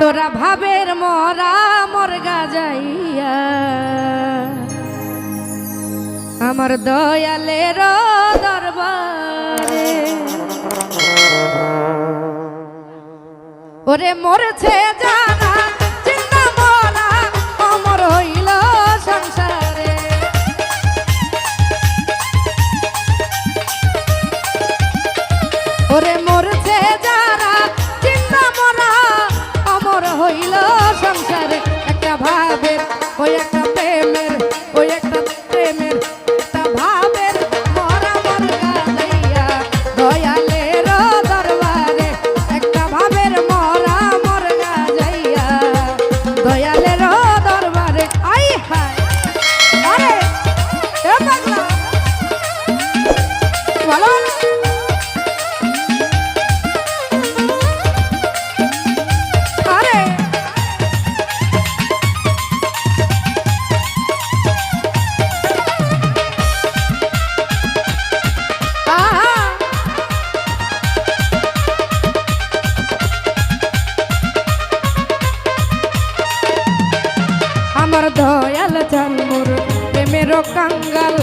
তোরা ভাবের মরা মরগা যাইয়া। আমার দয়ালের দরবারে। ওরে মরছে জানা আমার দয়াল জানমুর প্রেমের কাঙ্গাল,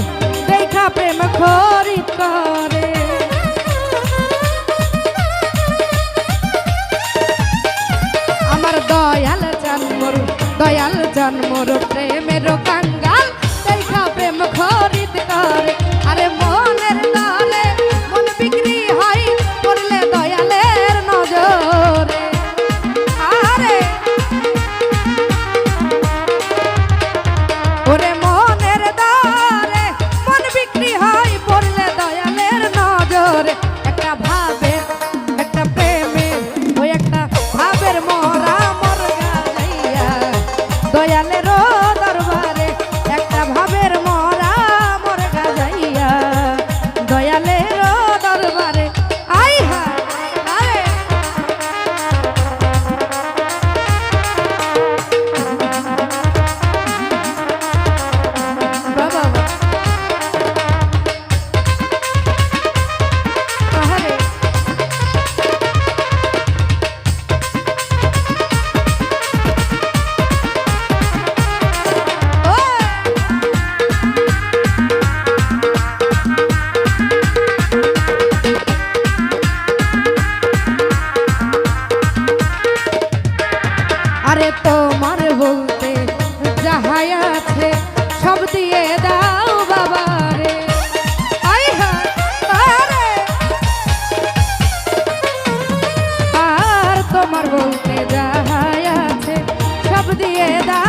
দেখা প্রেম খরি করে। আমার দয়াল জানমুর দয়াল জানমুর প্রেমের কাঙ্গাল দিয়ে দা